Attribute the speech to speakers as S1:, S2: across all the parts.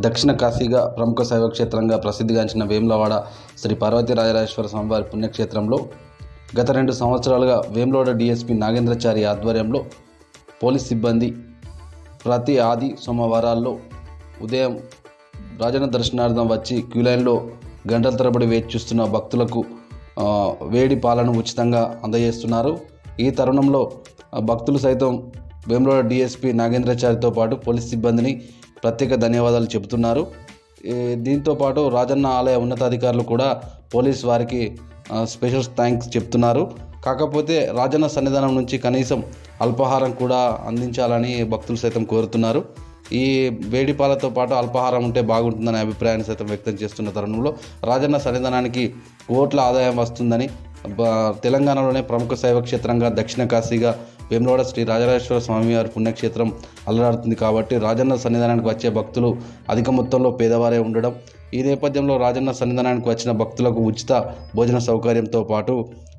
S1: దక్షిణ కాశీగా ప్రముఖ శైవ క్షేత్రంగా ప్రసిద్ధిగాంచిన వేములవాడ శ్రీ పార్వతీ రాజరాజేశ్వర స్వామివారి పుణ్యక్షేత్రంలో గత రెండు సంవత్సరాలుగా వేములవాడ డిఎస్పి నాగేంద్రచారి ఆధ్వర్యంలో పోలీస్ సిబ్బంది ప్రతి ఆది సోమవారాల్లో ఉదయం రాజన్న దర్శనార్థం వచ్చి క్యూలైన్లో గంటల తరబడి వేచి చూస్తున్న భక్తులకు వేడి పాలను ఉచితంగా అందజేస్తున్నారు. ఈ తరుణంలో భక్తులు సైతం వేములవాడ డిఎస్పి నాగేంద్రచారితో పాటు పోలీస్ సిబ్బందిని ప్రత్యేక ధన్యవాదాలు చెబుతున్నారు. ఈ దీంతో పాటు రాజన్న ఆలయ ఉన్నతాధికారులు కూడా పోలీస్ వారికి స్పెషల్ థ్యాంక్స్ చెప్తున్నారు. కాకపోతే రాజన్న సన్నిధానం నుంచి కనీసం అల్పాహారం కూడా అందించాలని భక్తులు సైతం కోరుతున్నారు. ఈ వేడిపాలతో పాటు అల్పాహారం ఉంటే బాగుంటుందనే అభిప్రాయాన్ని సైతం వ్యక్తం చేస్తున్న తరుణంలో రాజన్న సన్నిధానానికి కోట్ల ఆదాయం వస్తుందని తెలంగాణలోనే ప్రముఖ శైవ క్షేత్రంగా దక్షిణ కాశీగా వేములవాడ శ్రీ రాజరాజేశ్వర స్వామివారి పుణ్యక్షేత్రం అలరాడుతుంది కాబట్టి రాజన్న సన్నిధానానికి వచ్చే భక్తులు అధిక మొత్తంలో పేదవారే ఉండడం. ఈ నేపథ్యంలో రాజన్న సన్నిధానానికి వచ్చిన భక్తులకు ఉచిత భోజన సౌకర్యంతో పాటు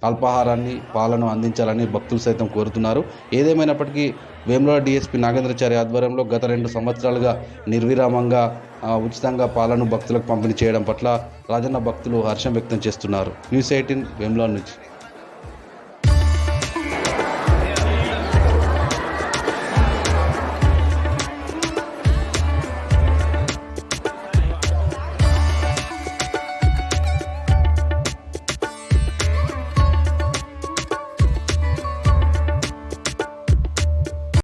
S1: అల్పాహారాన్ని పాలను అందించాలని భక్తులు సైతం కోరుతున్నారు. ఏదేమైనప్పటికీ వేములవాడ డీఎస్పీ నాగేంద్రచారి ఆధ్వర్యంలో గత రెండు సంవత్సరాలుగా నిర్విరామంగా ఉచితంగా పాలను భక్తులకు పంపిణీ చేయడం పట్ల రాజన్న భక్తులు హర్షం వ్యక్తం చేస్తున్నారు. న్యూస్ ఎయిటీన్ వేములవాడ నుంచి.